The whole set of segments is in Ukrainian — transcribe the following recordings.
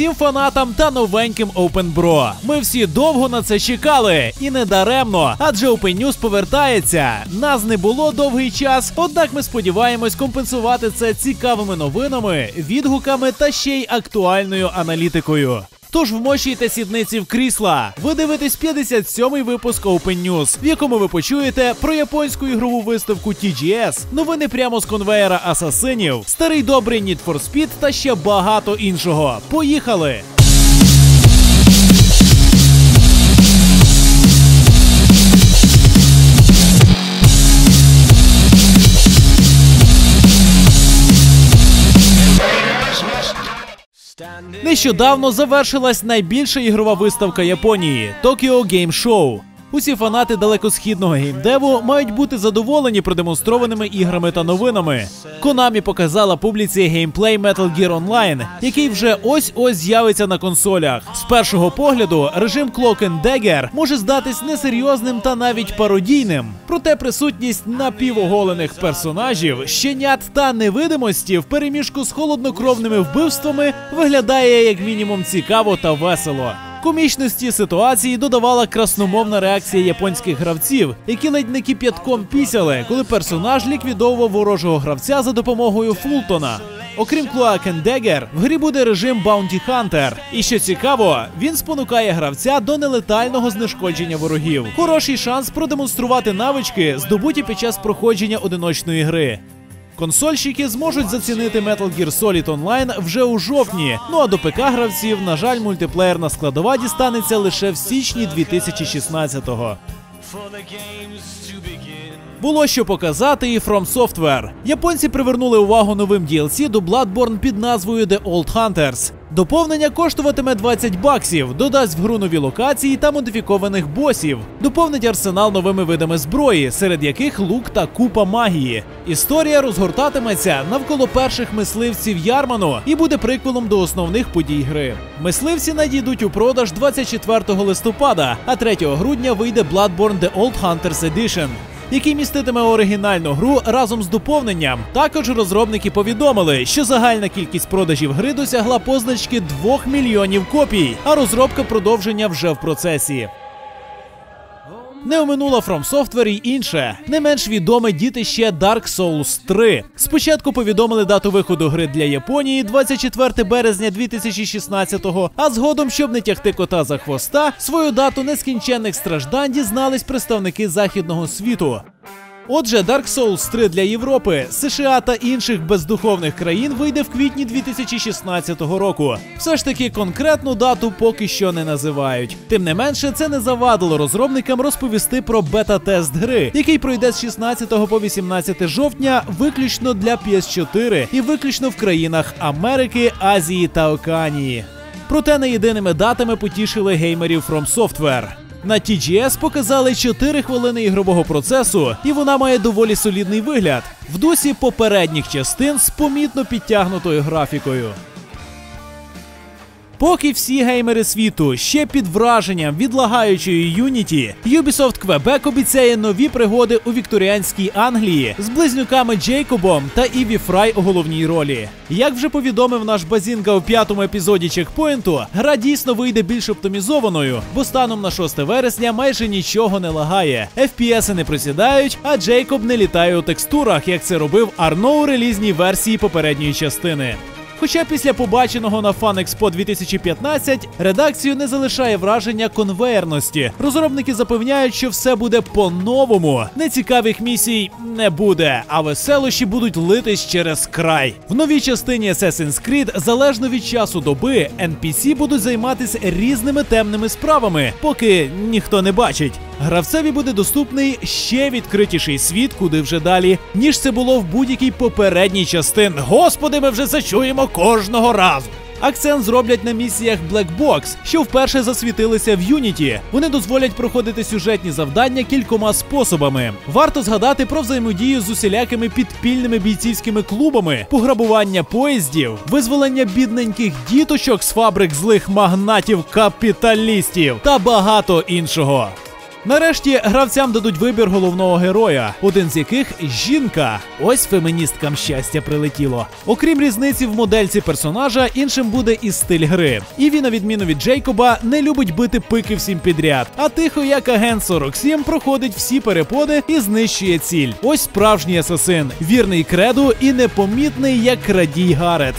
Усім фанатам та новеньким OpenBro. Ми всі довго на це чекали, і не даремно, адже Open News повертається. Нас не було довгий час, однак ми сподіваємось компенсувати це цікавими новинами, відгуками та ще й актуальною аналітикою. Тож вмощуйте сідниці в крісла. Ви дивитесь 57-й випуск Open News, в якому ви почуєте про японську ігрову виставку TGS, новини прямо з конвеєра асасинів, старий добрий Need for Speed та ще багато іншого. Поїхали! Нещодавно завершилась найбільша ігрова виставка Японії Tokyo Game Show. Усі фанати далекосхідного геймдеву мають бути задоволені продемонстрованими іграми та новинами. Konami показала публіці геймплей Metal Gear Online, який вже ось-ось з'явиться на консолях. З першого погляду режим Cloak and Dagger може здатись несерйозним та навіть пародійним. Проте присутність напівоголених персонажів, щенят та невидимості в переміжку з холоднокровними вбивствами виглядає як мінімум цікаво та весело. Комічності ситуації додавала красномовна реакція японських гравців, які ледь не кип'ятком пісяли, коли персонаж ліквідовував ворожого гравця за допомогою Фултона. Окрім Cloak and в грі буде режим Bounty Hunter. І що цікаво, він спонукає гравця до нелетального знешкодження ворогів. Хороший шанс продемонструвати навички, здобуті під час проходження одиночної гри. Консольщики зможуть зацінити Metal Gear Solid Online вже у жовтні. Ну а до ПК гравців, на жаль, мультиплеєрна складова дістанеться лише в січні 2016-го. Було що показати і From Software. Японці привернули увагу новим DLC до Bloodborne під назвою The Old Hunters. Доповнення коштуватиме 20 баксів, додасть в гру нові локації та модифікованих босів, доповнить арсенал новими видами зброї, серед яких лук та купа магії. Історія розгортатиметься навколо перших мисливців Ярману і буде приквелом до основних подій гри. Мисливці надійдуть у продаж 24 листопада, а 3 грудня вийде Bloodborne The Old Hunters Edition який міститиме оригінальну гру разом з доповненням. Також розробники повідомили, що загальна кількість продажів гри досягла позначки 2 мільйонів копій, а розробка продовження вже в процесі. Не оминула From Software і інше, не менш відоме дітище Dark Souls 3. Спочатку повідомили дату виходу гри для Японії 24 березня 2016-го, а згодом, щоб не тягти кота за хвоста, свою дату нескінченних страждань дізнались представники західного світу. Отже, Dark Souls 3 для Європи, США та інших бездуховних країн вийде в квітні 2016 року. Все ж таки конкретну дату поки що не називають. Тим не менше, це не завадило розробникам розповісти про бета-тест гри, який пройде з 16 по 18 жовтня виключно для PS4 і виключно в країнах Америки, Азії та Океанії. Проте не єдиними датами потішили геймерів From Software. На TGS показали 4 хвилини ігрового процесу, і вона має доволі солідний вигляд в дусі попередніх частин з помітно підтягнутою графікою. Поки всі геймери світу ще під враженням від лагаючої Unity, Ubisoft Quebec обіцяє нові пригоди у вікторіанській Англії з близнюками Джейкобом та Іві Фрай у головній ролі. Як вже повідомив наш Базінга у п'ятому епізоді чекпоінту, гра дійсно вийде більш оптимізованою, бо станом на 6 вересня майже нічого не лагає. FPS не присідають, а Джейкоб не літає у текстурах, як це робив Арно у релізній версії попередньої частини. Хоча після побаченого на FanExpo 2015 редакцію не залишає враження конвеєрності. Розробники запевняють, що все буде по-новому. Нецікавих місій не буде, а веселощі будуть литись через край. В новій частині Assassin's Creed, залежно від часу доби, NPC будуть займатися різними темними справами, поки ніхто не бачить. Гравцеві буде доступний ще відкритіший світ, куди вже далі, ніж це було в будь-якій попередній частин. Господи, ми вже це чуємо кожного разу. Акцент зроблять на місіях Black Box, що вперше засвітилися в Unity. Вони дозволять проходити сюжетні завдання кількома способами. Варто згадати про взаємодію з усілякими підпільними бійцівськими клубами, пограбування поїздів, визволення бідненьких діточок з фабрик злих магнатів капіталістів та багато іншого. Нарешті гравцям дадуть вибір головного героя, один з яких жінка. Ось феміністкам щастя прилетіло. Окрім різниці в модельці персонажа, іншим буде і стиль гри. Іві, на відміну від Джейкоба, не любить бити пики всім підряд. А тихо, як агент 47, проходить всі переподи і знищує ціль. Ось справжній асасин, вірний креду і непомітний як крадій Гарет.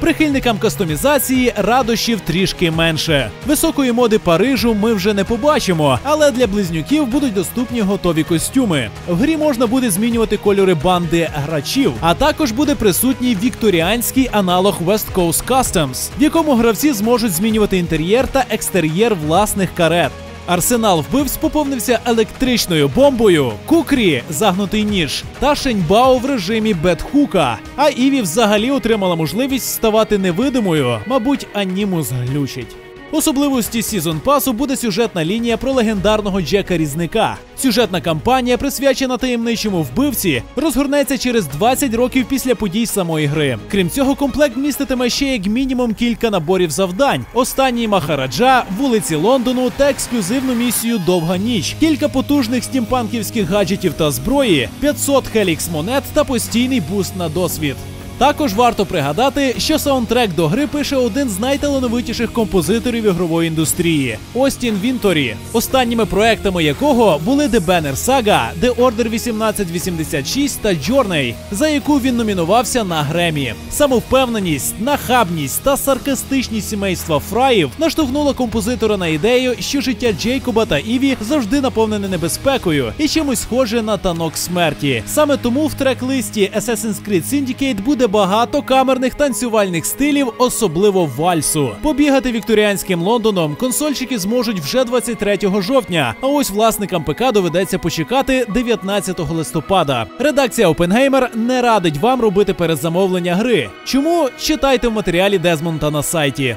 Прихильникам кастомізації радощів трішки менше. Високої моди Парижу ми вже не побачимо, але для близнюків будуть доступні готові костюми. В грі можна буде змінювати кольори банди грачів, а також буде присутній вікторіанський аналог West Coast Customs, в якому гравці зможуть змінювати інтер'єр та екстер'єр власних карет. Арсенал вбивць поповнився електричною бомбою, кукрі загнутий ніж та Шеньбао в режимі Бетхука. А Іві взагалі отримала можливість ставати невидимою, мабуть, анімус глючить. Особливості Сізон Пасу буде сюжетна лінія про легендарного Джека Різника. Сюжетна кампанія, присвячена таємничому вбивці, розгорнеться через 20 років після подій самої гри. Крім цього, комплект міститиме ще як мінімум кілька наборів завдань: останній Махараджа, вулиці Лондону та ексклюзивну місію Довга ніч, кілька потужних стімпанківських гаджетів та зброї, 500 хелікс монет та постійний буст на досвід. Також варто пригадати, що саундтрек до гри пише один з найталановитіших композиторів ігрової індустрії Остін Вінторі, останніми проектами якого були The Banner Saga, The Order 1886 та Journey, за яку він номінувався на Гремі. Самовпевненість, нахабність та саркастичність сімейства Фраїв наштовхнула композитора на ідею, що життя Джейкоба та Іві завжди наповнене небезпекою і чимось схоже на танок смерті. Саме тому в трек-листі Assassin's Creed Syndicate буде багато камерних танцювальних стилів, особливо вальсу. Побігати вікторіанським Лондоном консольщики зможуть вже 23 жовтня. А ось власникам ПК доведеться почекати 19 листопада. Редакція Опенгеймер не радить вам робити перезамовлення гри. Чому читайте в матеріалі Дезмонта на сайті.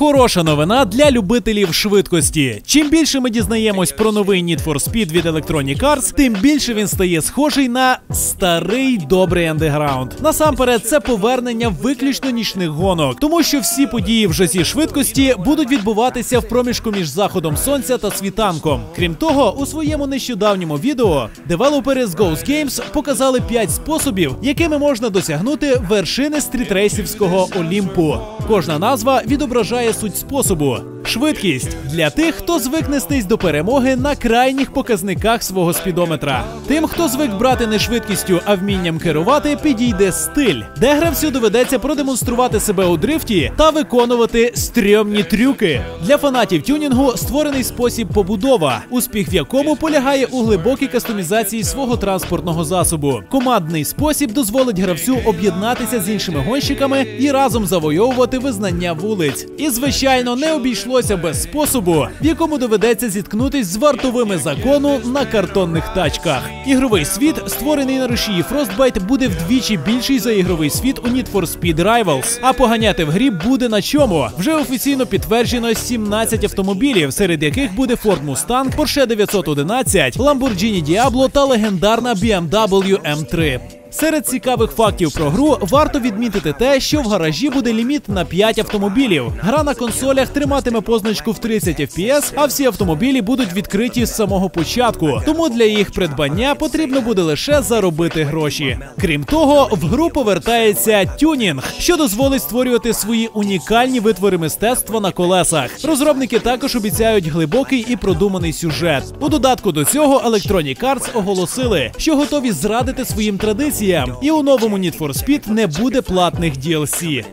Хороша новина для любителів швидкості. Чим більше ми дізнаємось про новий Need for Speed від Electronic Arts, тим більше він стає схожий на старий добрий андеграунд. Насамперед, це повернення виключно нічних гонок, тому що всі події в жазі швидкості будуть відбуватися в проміжку між заходом сонця та світанком. Крім того, у своєму нещодавньому відео девелопери з Ghost Games показали 5 способів, якими можна досягнути вершини стрітрейсівського Олімпу. Кожна назва відображає суть способу. Швидкість для тих, хто звик нестись до перемоги на крайніх показниках свого спідометра. Тим, хто звик брати не швидкістю, а вмінням керувати, підійде стиль, де гравцю доведеться продемонструвати себе у дрифті та виконувати стрьомні трюки. Для фанатів тюнінгу створений спосіб побудова, успіх в якому полягає у глибокій кастомізації свого транспортного засобу. Командний спосіб дозволить гравцю об'єднатися з іншими гонщиками і разом завойовувати визнання вулиць. І звичайно, не обійшлося без способу, в якому доведеться зіткнутись з вартовими закону на картонних тачках. Ігровий світ, створений на рушії Frostbite, буде вдвічі більший за ігровий світ у Need for Speed Rivals. А поганяти в грі буде на чому. Вже офіційно підтверджено 17 автомобілів, серед яких буде Ford Mustang, Porsche 911, Lamborghini Diablo та легендарна BMW M3. Серед цікавих фактів про гру варто відмітити те, що в гаражі буде ліміт на 5 автомобілів. Гра на консолях триматиме позначку в 30 FPS, а всі автомобілі будуть відкриті з самого початку. Тому для їх придбання потрібно буде лише заробити гроші. Крім того, в гру повертається тюнінг, що дозволить створювати свої унікальні витвори мистецтва на колесах. Розробники також обіцяють глибокий і продуманий сюжет. У додатку до цього Electronic Arts оголосили, що готові зрадити своїм традиціям. І у новому Need for Speed не буде платних DLC.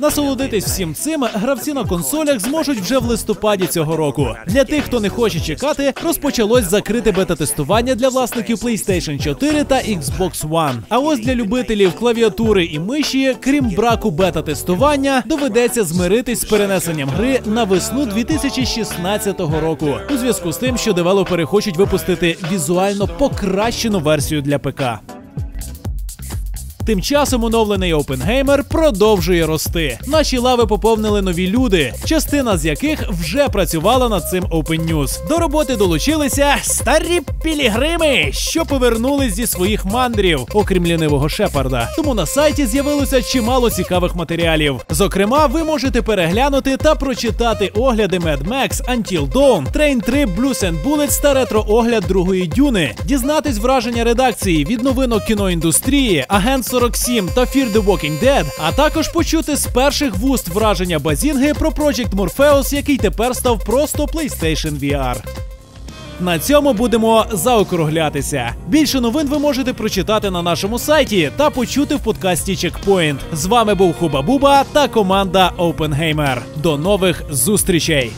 Насолодитись всім цим гравці на консолях зможуть вже в листопаді цього року. Для тих, хто не хоче чекати, розпочалось закрите бета-тестування для власників PlayStation 4 та Xbox One. А ось для любителів клавіатури і миші, крім браку бета-тестування, доведеться змиритись з перенесенням гри на весну 2016 року. У зв'язку з тим, що девелопери хочуть випустити візуально покращену версію для ПК. Тим часом оновлений OpenGamer продовжує рости. Наші лави поповнили нові люди, частина з яких вже працювала над цим Open News. До роботи долучилися старі пілігрими, що повернулись зі своїх мандрів, окрім лінивого Шепарда. Тому на сайті з'явилося чимало цікавих матеріалів. Зокрема, ви можете переглянути та прочитати огляди Mad Max, Until Dawn, Train 3, Blues and Bullets та ретро-огляд другої дюни, дізнатись враження редакції від новинок кіноіндустрії, Агент 47 та Fear the Walking Dead, а також почути з перших вуст враження Базінги про Project Morpheus, який тепер став просто PlayStation VR. На цьому будемо заокруглятися. Більше новин ви можете прочитати на нашому сайті та почути в подкасті Checkpoint. З вами був Хуба Буба та команда OpenGamer. До нових зустрічей!